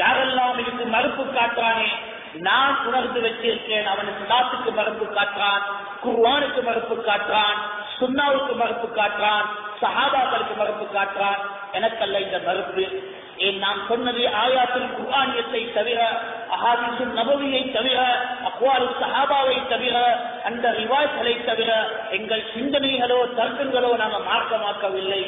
யாரெல்லாம் அவனுக்கு மறுப்பு காட்டுறானே? நான் உணர்ந்து வச்சிருக்கேன். அவன் நாட்டுக்கு மறுப்பு காட்டுறான் குர்வானுக்கு மறுப்பு காட்டுறான் சுண்ணாவுக்கு மறுப்பு காட்டுறான் சஹாபாக்களுக்கு மறுப்பு காட்டுறான். எனக்கல்ல இந்த மறுப்பு. ஏன் நான் சொன்னது ஆயாத்தில் குர்ஆனியத்தை தவிர அஹாதிசும் நபவியை தவிர அக்வாரு சஹாபாவை தவிர அந்த ரிவாய்களை தவிர எங்கள் சிந்தனைகளோ தர்க்கங்களோ நாங்கள் மார்க்கமாக்கவில்லை.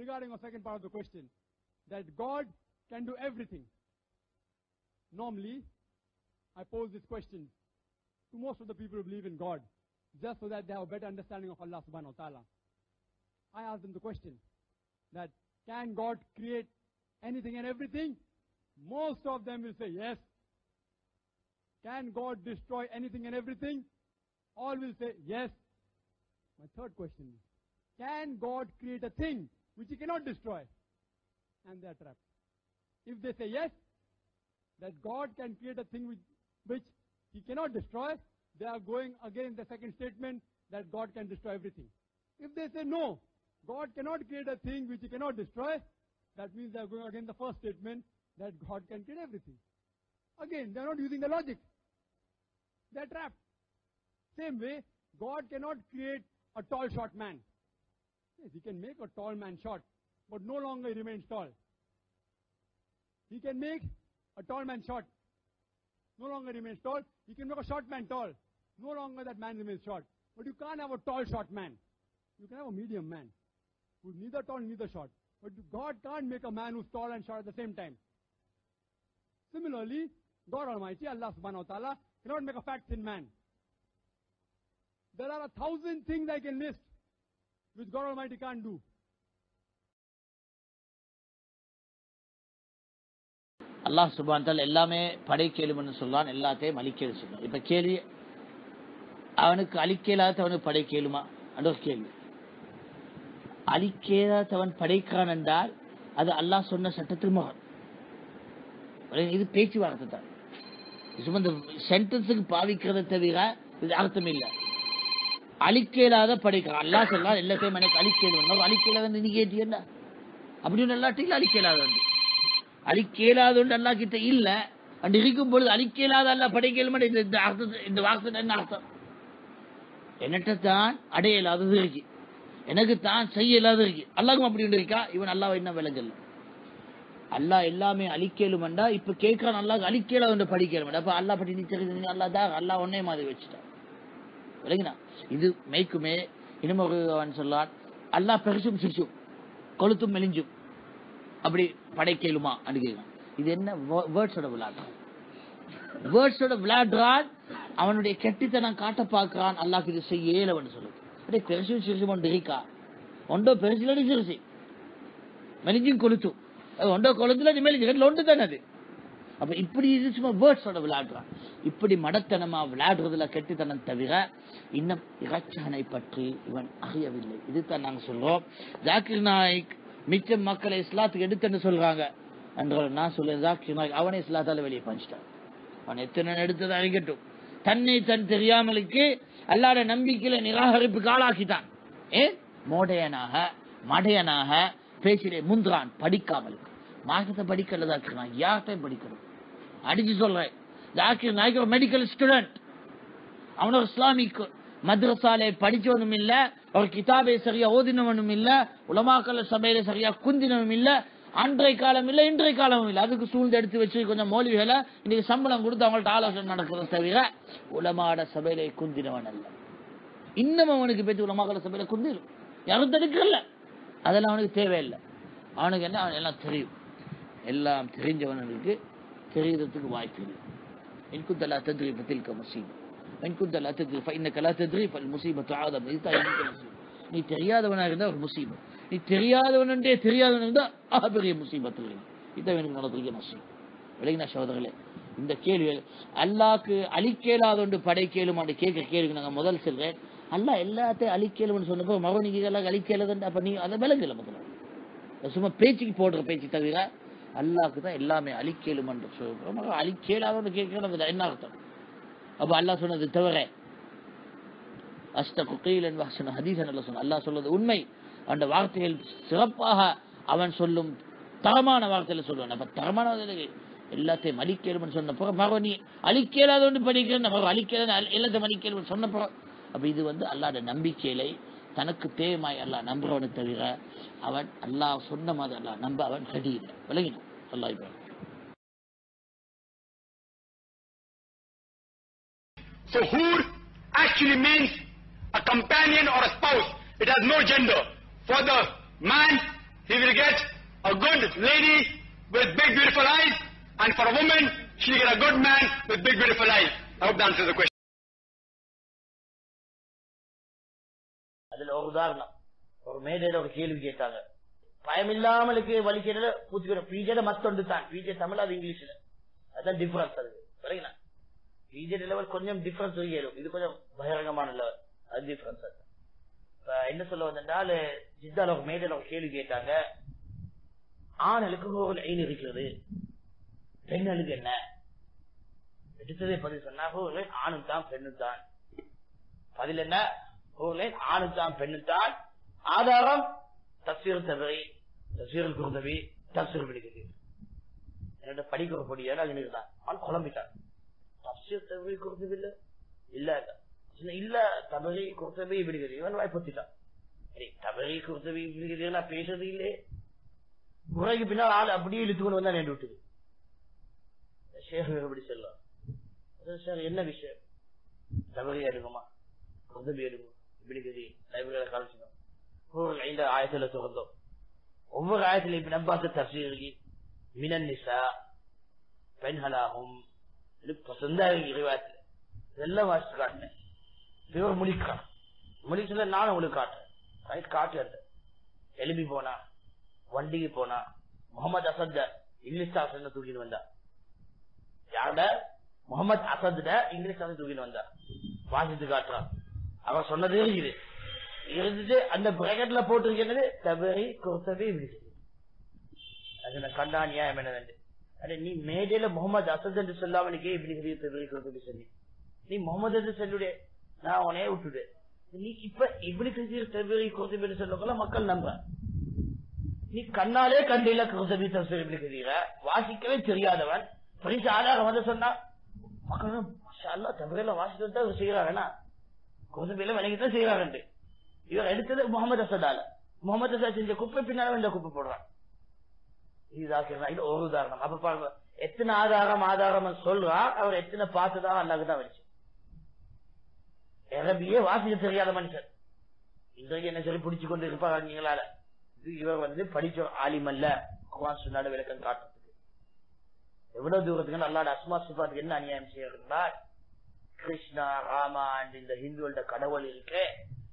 Regarding the second part of the question, that God can do everything. Normally, I pose this question to most of the people who believe in God, just so that they have a better understanding of Allah subhanahu wa ta'ala. I ask them the question that can God create anything and everything? Most of them will say yes. Can God destroy anything and everything? All will say yes. My third question is, can God create a thing which he cannot destroy? And they are trapped. If they say yes, that God can create a thing which, which he cannot destroy, they are going against the second statement that God can destroy everything. If they say no, God cannot create a thing which he cannot destroy, that means they are going against the first statement that God can create everything. Again, they are not using the logic. They are trapped. Same way, God cannot create a tall, short man. Yes, he can make a tall man short, but no longer he remains tall. He can make a tall man short, no longer remains tall. He can make a short man tall, no longer that man remains short. But you can't have a tall, short man. You can have a medium man who's neither tall, neither short. But God can't make a man who's tall and short at the same time. Similarly, God Almighty, Allah subhanahu wa ta'ala, cannot make a fat thin man. There are a thousand things I can list which God Almighty can't do. அல்லாஹ் சுபான் தால் எல்லாமே படை கேளும்னு சொல்றான் எல்லாத்தையும் அழிக்கேளு சொல்றான். இப்போ கேள்வி அவனுக்கு அழிக்கலாதவனுக்கு படை கேளுமா அந்த ஒரு கேள்வி. அழிக்கலாதவன் படைக்கான் என்றால் அது அல்லாஹ் சொன்ன சட்டத்தில் மகன் இது பேச்சுவார்த்தை தான். சும்மா இந்த சென்டென்ஸுக்கு பாவிக்கிறத தவிர இது அர்த்தம் இல்லை. அழிக்கலாத படைக்கிறான் அல்லாஹ் சொல்லா எல்லாத்தையும் எனக்கு அழிக்கலும் வந்து நீ கேட்டியல்ல அப்படி ஒன்று எல்லாத்தையும் அழிக்கலாத வந்து. அழிக்கலாத ஒன்று அல்லா கிட்ட இல்ல. அண்ட் இருக்கும் பொழுது அழிக்கலாத அல்ல படைக்கலும் இந்த இந்த அர்த்தம் இந்த வார்த்தை என்ன அர்த்தம்? என்னட்ட தான் அடையலாதது இருக்கு. எனக்கு தான் செய்ய இல்லாத இருக்கு. அல்லாஹும் அப்படி ஒன்று இருக்கா? இவன் அல்லாவை என்ன விலங்கல் அல்லாஹ் எல்லாமே அழிக்கலுமெண்டா இப்ப கேட்கிறான் அல்லாஹ் அழிக்கலாத ஒன்று படிக்கலுமெண்டா. அப்ப அல்லா பற்றி நீ தெரிஞ்சு அல்லா தான் அல்லாஹ் ஒன்னே மாதிரி வச்சுட்டான். விளங்கினா இது மேய்க்குமே இன்னும் அவன் சொல்லான் அல்லாஹ் பெருசும் சிரிச்சும் கொளுத்தும் மெலிஞ்சும். அப்படி படைக்கலுமா அப்படின்னு இது என்ன வேர்ட்ஸோட விளையாடுறான் வேர்ட்ஸோட விளையாடுறான் அவனுடைய கெட்டித்தனம் காட்ட பார்க்கிறான் அல்லாஹ் இது செய்ய இயலவன் சொல்லுது. அப்படியே பெருசும் சிரிச்சும் ஒன்று இருக்கா? ஒண்டோ பெருசுல சிரிச்சு. மெலிஞ்சும் கொளுத்தும். ஒண்டோ கொளுத்துல மெலிஞ்சு ஒன்று தானே அது? அப்ப இப்படி இது சும்மா வேர்ட்ஸோட விளையாடுறான் இப்படி மடத்தனமா விளையாடுறதுல கெட்டித்தனம் தவிர இன்னும் இறைச்சகனை பற்றி இவன் அறியவில்லை. இதுதான் நாங்க சொல்றோம். ஜாக்கிர் நாயக் மிச்ச மக்களை இஸ்லாத்துக்கு எடுத்துன்னு சொல்றாங்க. என்ற நான் சொல்லுறேன் ஜாக்கிர் நாயக் அவனை இஸ்லாத்தால வெளியே பஞ்சிட்டான். அவன் எத்தனை எடுத்ததை அறிக்கட்டும் தன்னை தன் தெரியாமலுக்கு அல்லாட நம்பிக்கையில நிராகரிப்புக்கு ஆளாக்கிட்டான். ஏ? மோடையனாக மடையனாக பேசிலே முந்திரான் படிக்காமல் மார்க்கத்தை படிக்கல ஜாக்கிர் யார்கிட்டையும் படிக்கணும் அடிச்சு சொல்றேன். ஜாக்கிர் நாய்க்கு மெடிக்கல் ஸ்டூடெண்ட் அவனோட இஸ்லாமிக் மദ്രസാலே படிச்சவனும் இல்ல ஒரு கிதாபை சரியா ஓதினவனும் இல்ல உலமாக்கல சபையில சரியா குந்தினவனும் இல்ல அன்றைய காலம் இல்ல இன்றைய காலமும் இல்ல. அதுக்கு சூழ்ந்து எடுத்து வச்சு கொஞ்சம் மோலிகளை இன்னைக்கு சம்பளம் கொடுத்து அவங்கள்ட்ட ஆலோசனை நடக்கிறது தவிர உலமாட சபையில குந்தினவன் அல்ல. இன்னமும் அவனுக்கு பேச்சு உலமாக்கல சபையில குந்திடும் யாரும் தடுக்கல. அதெல்லாம் அவனுக்கு தேவையில்லை. அவனுக்கு என்ன? எல்லாம் தெரியும். எல்லாம் தெரிஞ்சவனுக்கு தெரிகிறதுக்கு வாய்ப்பு இல்லை இன்குத்தலா தத்ரி பதில்க முசீபம் இன்குத்தலா தத்ரி இன்னக்கலா தத்ரி பல் முசீபத்து ஆதம் நீ தெரியாதவனா இருந்தா ஒரு முசீபம் நீ தெரியாதவனே தெரியாதவன் இருந்தா ஆபெரிய முசீபத்தில் இதான் எனக்கு நடத்திருக்க விலகினா சோதர்களே இந்த கேள்வி அல்லாக்கு அழிக்கேலாத படை படைக்கேலுமான்னு கேட்க கேள்வி நாங்கள் முதல் செல்றேன் அல்லா எல்லாத்தையும் அழிக்கலும்னு சொன்னப்போ மகனிக்கு எல்லாம் அழிக்கலதுன்னு அப்போ நீ அதை விலங்குல முதல்ல சும்மா பேச்சுக்கு போடுற பேச்சு தவிர அல்லாஹ்க்கு தான் எல்லாமே அழிக்கலும் என்று சொல்றோம். அழிக்கேலாதவன்னு கேட்கணும் என்ன அர்த்தம்? அப்போ அல்லாஹ் சொன்னது தவிர அஸ்த குக்கையில் என்பாக சொன்ன ஹதீசன் அல்ல சொன்ன அல்லாஹ் சொல்வது உண்மை. அந்த வார்த்தைகள் சிறப்பாக அவன் சொல்லும் தரமான வார்த்தையில சொல்லுவான். அப்போ தரமான வார்த்தையில எல்லாத்தையும் அழிக்கலும்னு சொன்ன பிறகு மறுபடியும் நீ அழிக்கலாத ஒன்று படிக்கிறேன் மறு அழிக்கல எல்லாத்தையும் அழிக்கலும் சொன்ன பிறகு அப்ப இது வந்து அல்லாட நம்பிக்கையிலே தனக்கு தேவைமாய் அல்லாஹ் நம்புறவனை தவிர அவன் அல்லாஹ் சொன்ன மாதிரி அல்லாஹ் நம்ப அவன் ரெடி இல்லை விளங்கினான் அல்லாஹ் இப்போ So hur actually means a companion or a spouse. It has no gender. For the man, he will get a good lady with big beautiful eyes, and for a woman, she will get a good man with big beautiful eyes. I hope that answers the question. அதுல ஒரு உதாரணம். ஒரு மேடையில ஒரு கேள்வி கேட்டாங்க. பயமில்லாமலுக்கு வலிக்கிறது பூச்சிக்கிற பிஜேட மத்தொண்டு தான். பிஜே தமிழ் அது இங்கிலீஷ்ல அதுதான் டிஃபரன்ஸ் அது. சரிங்களா பிஜேடி லெவல் கொஞ்சம் டிஃபரன்ஸ் இயலும் இது கொஞ்சம் பகிரங்கமான லெவல் அது டிஃபரன்ஸ் அது. என்ன சொல்ல வந்தால் ஜித்தால ஒரு மேடையில ஒரு கேள்வி கேட்டாங்க. ஆண்களுக்கு ஒரு ஐன் இருக்கிறது. பெண்களுக்கு என்ன? எடுத்ததை பதில் சொன்னா ஆணும் தான் பெண்ணும் தான் பதில் என்ன? ஒரு ஆணும் தான் ஆதாரம் தஸ்வீர் தவறி தப்சீர் குருதவி தசீர் விடுகிறது என்னோட படிக்கிற பொடியா அது அவன் குழம்பிட்டான். தப்சீர் தவறி குருதவி இல்ல. இல்ல இல்ல, தபரி குருத்தவி இப்படிக்குது இவன் வாய்ப்பத்திட்டான். சரி தபரி குருத்தவி இப்படிக்குது நான் பேசுறது இல்லையே குறைக்கு பின்னால் ஆள் அப்படியே இழுத்துக்கொண்டு வந்தா நேண்டு விட்டுது. சேகர் எப்படி செல்லும் சார் என்ன விஷயம்? தவறி எடுக்குமா உதவி எடுக்கும் ஒவ்வொரு ஆயத்துல திறந்தோம் ஒவ்வொரு ஆயத்துல இப்ப நம்பாத்த தப்சீருக்கு மினன் நிசா பெண்களாகும். இறைவாத்துல இதெல்லாம் வாசித்து காட்டினேன் இவர் முடிக்கிறான் முடிச்சத நானும் உங்களுக்கு காட்டுறேன். ரைட் காட்டுறேன் எழுப்பி போனா வண்டிக்கு போனா முகமது அசத்த இங்கிலீஷ் ஆசன் தூக்கிட்டு வந்தா. யார்ட? முகமது அசத்த இங்கிலீஷ் ஆசன் தூக்கிட்டு வந்தா. வாசித்து காட்டுறான். அவன் சொன்னது இருக்குது. இருந்துட்டு அந்த பிரகட்ல போட்டிருக்கிறது தவறி குர்த்தவே இருக்குது அது கண்டா நியாயம் என்னது அடே நீ மேடையில முகமது அசத் என்று சொல்லாம நீ இப்படி தவறி குர்த்தவி சொல்லி நீ முகமது என்று சொல்லுடைய நான் உனையே விட்டுடுவேன் நீ இப்ப இப்படி தவறி குர்த்தவி சொல்லக்குள்ள மக்கள் நம்ப நீ கண்ணாலே கண்டில குர்த்தவி தவறி இப்படி கதீர வாசிக்கவே தெரியாதவன். பரிசு ஆதாரம் வந்து சொன்னா மக்கள் தவறையில வாசித்து தான் செய்யறாங்கன்னா குர்த்தவியில விலகிதான் செய்யறாங்க இவர் எடுத்தது முகமது அசதால. முகமது அசா செஞ்ச குப்பை பின்னால இந்த குப்பை போடுறான். இதுதான் இது ஒரு உதாரணம். அப்ப பாருங்க எத்தனை ஆதாரம் ஆதாரம் சொல்றா அவர் எத்தனை பார்த்துதான் அல்லாஹ்தான் வச்சு அரபியே வாசிக்க தெரியாத மனுஷன். இன்றைக்கு என்ன சொல்லி பிடிச்சு கொண்டு இருப்பாங்க நீங்களால இவர் வந்து படிச்ச ஆலிமல்ல குவான் சொன்னாட விளக்கம் காட்டுறதுக்கு. எவ்வளவு தூரத்துக்கு அல்லாட அஸ்மா சிபாத்துக்கு என்ன அநியாயம் செய்யறதுங்களா கிருஷ்ணா ராமா அண்ட் இந்த ஹிந்துவோட கடவுள் இருக்கு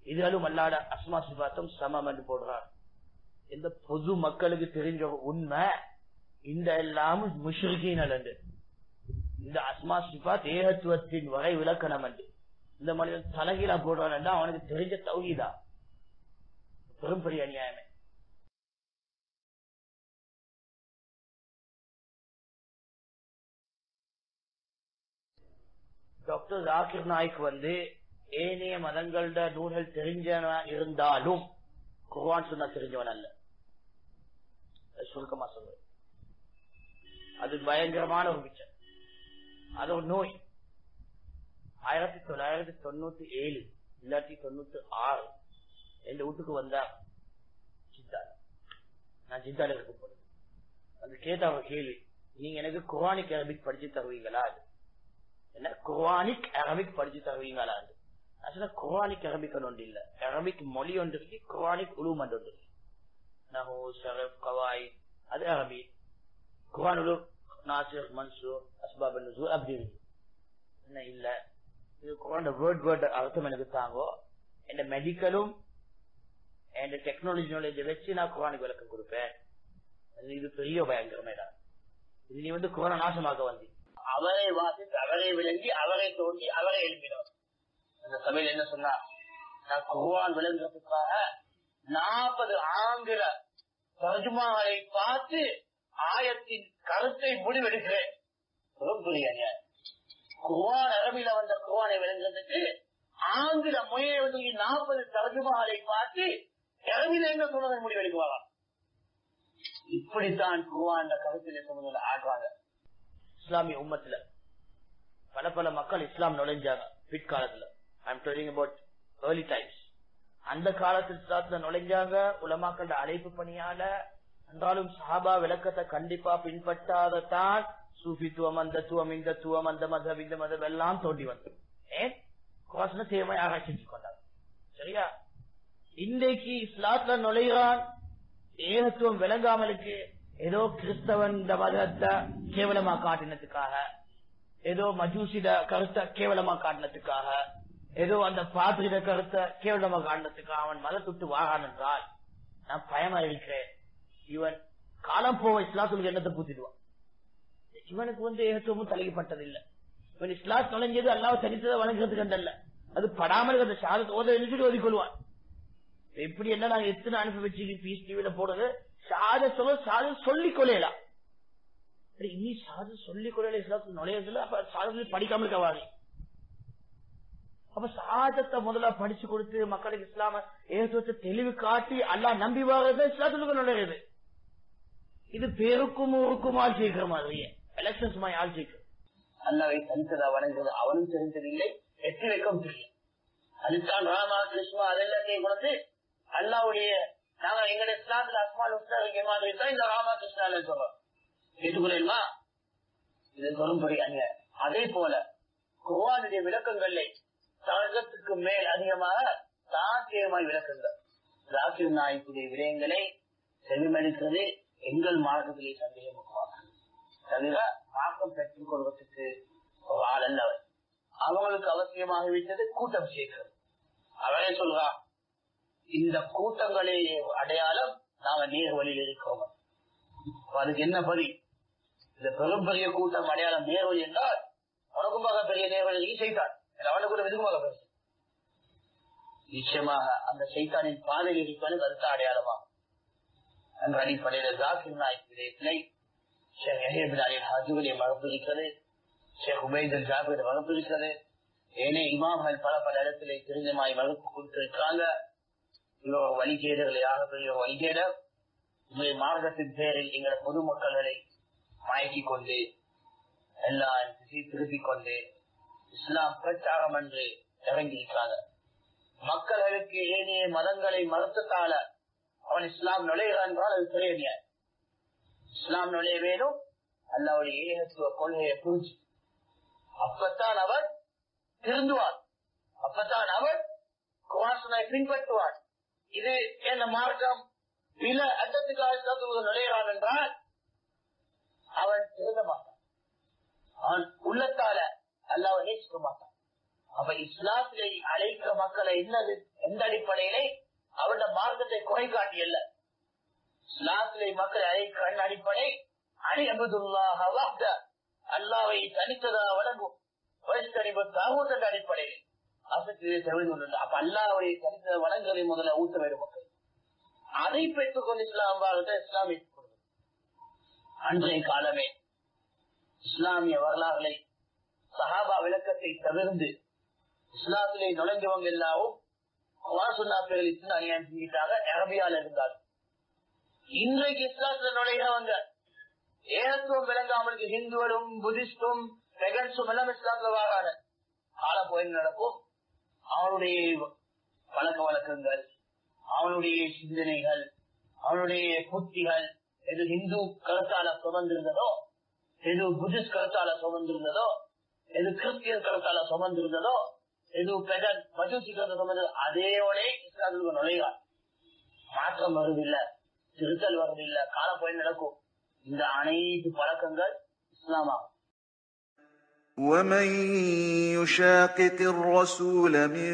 இதுகளும் அல்லாட அஸ்மா சிபாத்தம் சமம் என்று போடுறார். இந்த பொது மக்களுக்கு தெரிஞ்ச உண்மை இந்த எல்லாம் முஷ்ரிகின் அல்லது இந்த அஸ்மா சிபாத் ஏகத்துவத்தின் வகை விளக்கணம் என்று. இந்த மனிதன் தலைகீழா போடுறான் அவனுக்கு தெரிஞ்ச தௌஹீதா. பெரும் பெரிய அநியாயமே. டாக்டர் ஜாகிர் நாய்க் வந்து ஏனைய மதங்களோட நூல்கள் தெரிஞ்சவனா இருந்தாலும் குர்வான் சொன்னா தெரிஞ்சவன் அல்ல. அது சுருக்கமா சொல்றேன். அது பயங்கரமான ஒரு பிச்சை அது ஒரு நோய். ஆயிரத்தி தொள்ளாயிரத்தி தொண்ணூத்தி ஏழு இல்லாட்டி தொண்ணூத்தி ஆறு எந்த வீட்டுக்கு வந்தா ஜித்தா. நான் ஜித்தால இருக்க போறது அந்த கேட்ட அவர் கேள்வி நீங்க எனக்கு குரானிக் அரபிக் படிச்சு தருவீங்களா? அது என்ன? குர்வானிக் அரபிக் படிச்சு தருவீங்களா அது? குர்வானிக் அரபிக் ஒன்று இல்ல. அரபிக் மொழி ஒன்று இருக்கு குர்வானிக் உலூம் ஒன்று இருக்கு நஹு ஷரப் கவாய் அது அரபி. குர்வான் உலூம் நாசிர் மன்சூர் அஸ்பாப் அப்படி இருக்கு என்ன? இல்ல. இது குரான் வேர்ட் வேர்ட் அர்த்தம் எனக்கு தாங்கோ. என் மெடிக்கலும் என் டெக்னாலஜி நாலேஜ் வச்சு நான் குரானுக்கு விளக்கம் கொடுப்பேன். இது பெரிய பயங்கரமேடா. இது நீ வந்து குரான நாசமாக வந்தீங்க அவரை வாசித்து அவரை விளங்கி அவரை தோண்டி அவரை எழுப்பினவர். அந்த சபையில் என்ன சொன்னா நான் குருவான் விளங்குறதுக்காக நாற்பது ஆங்கில தர்ஜுமாவை பார்த்து ஆயத்தின் கருத்தை முடிவெடுக்கிறேன். ரொம்ப பெரிய அரபில வந்த குருவானை விளங்குறதுக்கு ஆங்கில மொழியை வந்து நாற்பது தர்ஜுமாவை பார்த்து அரபில என்ன சொன்னதை முடிவெடுக்குவாராம் இப்படித்தான் குருவான் கருத்தில் சொன்னதை ஆடுவாங்க இஸ்லாமிய உம்மத்துல. பல பல மக்கள் இஸ்லாம் நுழைஞ்சாங்க பிற்காலத்துல. I'm telling about early times அந்த காலத்தில் இஸ்லாத்துல நுழைஞ்சாங்க உலமாக்கள அழைப்பு பணியால என்றாலும் சஹாபா விளக்கத்தை கண்டிப்பா பின்பற்றாததான் சூஃபித்துவம் அந்த துவம் இந்த துவம் அந்த மதம் இந்த மதம் எல்லாம் தோண்டி வந்தது. ஏன்? கோசன தீர்மை ஆராய்ச்சி செஞ்சு கொண்டாங்க. சரியா? இன்றைக்கு இஸ்லாத்துல நுழைகிறான் ஏகத்துவம் விளங்காமலுக்கு ஏதோ கிறிஸ்தவன் இந்த மதத்தை கேவலமா காட்டினதுக்காக ஏதோ மஜூசிட கருத்தை கேவலமா காட்டினதுக்காக ஏதோ அந்த பாத்திரிட கருத்தை கேவலமா காட்டினதுக்காக அவன் மதத்துட்டு வாகான் என்றால் நான் பயமா இருக்கிறேன். இவன் காலம் போவ இஸ்லாத்துக்கு என்னத்தை பூத்திடுவான்? இவனுக்கு வந்து ஏகத்துவமும் தலைக்கப்பட்டதில்லை இவன் இஸ்லாத் நுழைஞ்சது அல்லாவ சரித்ததை வணங்குறதுக்கு அல்ல அது படாமல் அந்த சாதத்தை ஓத எழுதிட்டு ஓதிக்கொள்வான். எப்படி என்ன நாங்க எத்தனை அனுப்பி வச்சு பீஸ் போடுறது? சாத சொல்ல சாத சொல்லிக் கொள்ளையலாம் இனி சாதம் சொல்லிக் கொள்ளையில இஸ்லாத்துக்கு நுழையதில்ல அப்ப சாதம் படிக்காம இருக்கவாங்க அப்ப சாதத்தை முதல்ல படிச்சு கொடுத்து மக்களுக்கு இஸ்லாம ஏசுவத்தை தெளிவு காட்டி அல்லா நம்பி வாரது இஸ்லாத்துக்கு நுழையுது. இது பேருக்கும் ஊருக்கும் ஆள் ஜெயிக்கிற மாதிரியே. எலெக்ஷன்ஸ் மாதிரி ஆள் ஜெயிக்கும். அல்லாவை தனித்ததா வணங்குவது அவனும் தெரிந்ததில்லை எட்டு வைக்கவும் தெரியும். அதுதான் ராமா கிருஷ்ணா அதெல்லாத்தையும் கொண்டு அல்லாவுடைய நாங்க எங்க இஸ்லாத்துல அஸ்மால் உஸ்தாரிக்க மாதிரி தான் இந்த ராமா கிருஷ்ணால சொல்றோம். ஏற்றுக்கொள்ளா இது வரும்படி அங்க அதே போல குர்வானுடைய விளக்கங்கள்ல சகஜத்துக்கு மேல் அதிகமாக சாத்தியமாய் விளக்குங்கள். ராக்கிர் நாயக்குடைய விடயங்களை செவிமளிக்கிறது எங்கள் மார்க்கத்திலே சந்தேகமாக. தவிர மார்க்கம் பெற்றுக் கொள்வதற்கு ஒரு ஆள் அல்லவர். அவங்களுக்கு அவசியமாகிவிட்டது கூட்டம் சேர்க்கிறது. அவரே சொல்றான் இந்த கூட்டங்களே அடையாளம் நாம நேர் வழியில் இருக்கிறோம் அதுக்கு என்ன பதி? இந்த பெரும் பெரிய கூட்டம் அடையாளம் நேர்வழி என்றால் உனக்குமாக பெரிய நேர்வழி செய்தான் அவனை கூட வெதுக்குமாக பேசு நிச்சயமாக அந்த சைத்தானின் பாதையில் இருப்பது கருத்த அடையாளமா என்ற அடிப்படையில் ஜாக்கிர் நாயக் விடயத்திலே ஷேக் எஹேபின் அலி வகுப்பு இருக்கிறது. ஷேக் உபைதல் ஜாபிர் வகுப்பு ஏனே இமாம்கள் பல பல இடத்திலே தெரிஞ்சமாய் வகுப்பு கொடுத்திருக்கிறாங்க. இவ்வளவு வழிகேடுகளை ஆக வழிகேட உங்களுடைய மார்க்கத்தின் பேரில் எங்கள் பொதுமக்களை மயக்கிக் கொண்டு எல்லாம் திசை திருப்பிக் கொண்டு இஸ்லாம் பிரச்சாரம் என்று இறங்கியிருக்காங்க மக்களுக்கு ஏனைய மதங்களை மறுத்ததால அவன் இஸ்லாம் நுழைகிறான் என்றால் அது பெரிய இஸ்லாம் நுழைய வேணும் அல்லாவுடைய ஏகத்துவ கொள்கையை புரிஞ்சு. அப்பத்தான் அவர் திருந்துவார். அப்பத்தான் அவர் குவாசனை பின்பற்றுவார். இது என்ன மார்க்கம்? வில அட்டத்துக்காக நுழைகிறான் என்றால் அவன் திருந்த மாட்டான் அவன் உள்ளத்தால அல்லாவை நேசிக்க மாட்டான். அப்ப இஸ்லாத்திலே அழைக்கிற மக்களை என்னது? எந்த அடிப்படையிலே? அவருடைய மார்க்கத்தை குறை காட்டியல்ல இஸ்லாத்திலே மக்களை அழைக்கிற அடிப்படை அணி அபுதுல்லாஹ் அல்லாவை தனித்ததாக வழங்கும் என்ற அடிப்படையில். அரசுக்கு தெரிந்து கொண்டு அப்ப அல்லாவுடைய கருத்த வளங்களை முதல்ல ஊத்த வேண்டும் மக்கள். அதை பெற்றுக் கொண்டு இஸ்லாம் வாழ்ந்த இஸ்லாம் ஏற்றுக்கொள்வது அன்றைய காலமே இஸ்லாமிய வரலாறுகளை சஹாபா விளக்கத்தை தவிர்த்து இஸ்லாத்திலே நுழைஞ்சவங்க எல்லாவும் அநியாயம் செஞ்சிட்டாங்க அரபியால இருந்தார் இன்றைக்கு இஸ்லாத்துல நுழைகிறவங்க ஏகத்துவம் விளங்காமலுக்கு ஹிந்துவரும் புத்திஸ்டும் பெகன்ஸும் எல்லாம் இஸ்லாத்துல வாரான காலம் போய் நடக்கும். அவனுடைய பழக்க வழக்கங்கள் அவனுடைய சிந்தனைகள் அவனுடைய புத்திகள் எது இந்து கருத்தால சுமந்திருந்ததோ எது புத்திஸ்ட் கருத்தால சுமந்திருந்ததோ எது கிறிஸ்டியன் கருத்தால சுமந்திருந்ததோ எது பெதன் மஜூசி கருத்தை சுமந்தது அதேயோட இஸ்லாத்துக்கு நுழைவார் மாற்றம் வருவதில்லை திருத்தல் வருவதில்லை காலப்பயன் போய் நடக்கும். இந்த அனைத்து பழக்கங்கள் இஸ்லாமாகும். ومن يشاقق الرسول من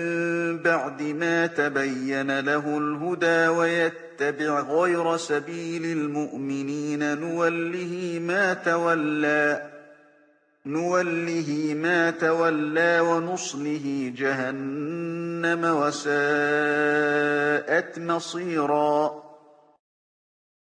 بعد ما تبين له الهدى ويتبع غير سبيل المؤمنين نوله ما تولى نوله ما تولى ونصله جهنم وساءت مصيرا